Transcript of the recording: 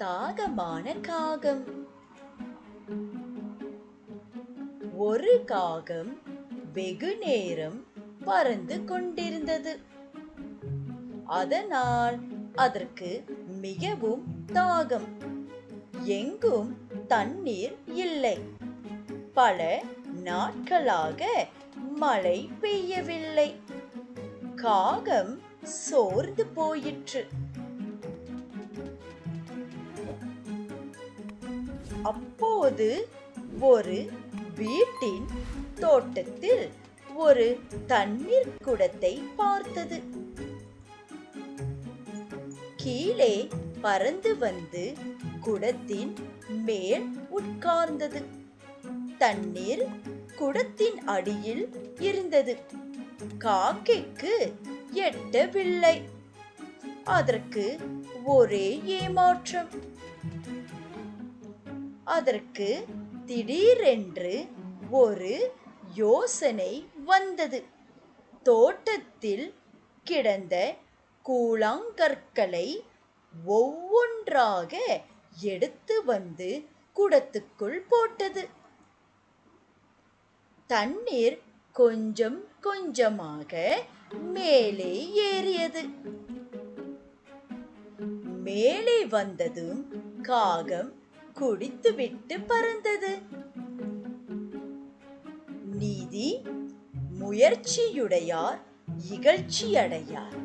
தாகமான காகம். ஒரு காகம் வெகு நேரம் பறந்து கொண்டிருந்தது. அதனால் அதற்கு மிகவும் தாகம். எங்கும் தண்ணீர் இல்லை. பல நாட்களாக மழை பெய்யவில்லை. காகம் சோர்ந்து போயிற்று. அப்போது ஒரு வீட்டின் தோட்டத்தில் ஒரு தண்ணீர் குடத்தை பார்த்தது. கீழே பறந்து வந்து குடத்தின் மேல் உட்கார்ந்தது. தண்ணீர் குடத்தின் அடியில் இருந்தது. காக்கைக்கு எட்டவில்லை. அதற்கு ஒரே ஏமாற்றம். அதற்கு திடீரென்று ஒரு யோசனை வந்தது. தோட்டத்தில் கிடந்த கூழாங்கற்களை ஒவ்வொன்றாக எடுத்து வந்து குடத்துக்குள் போட்டது. தண்ணீர் கொஞ்சம் கொஞ்சமாக மேலே ஏறியது. மேலே வந்ததும் காகம் குடித்துவிட்டு பறந்தது. நீதி முயற்சியுடையார் இகழ்ச்சியடையார்.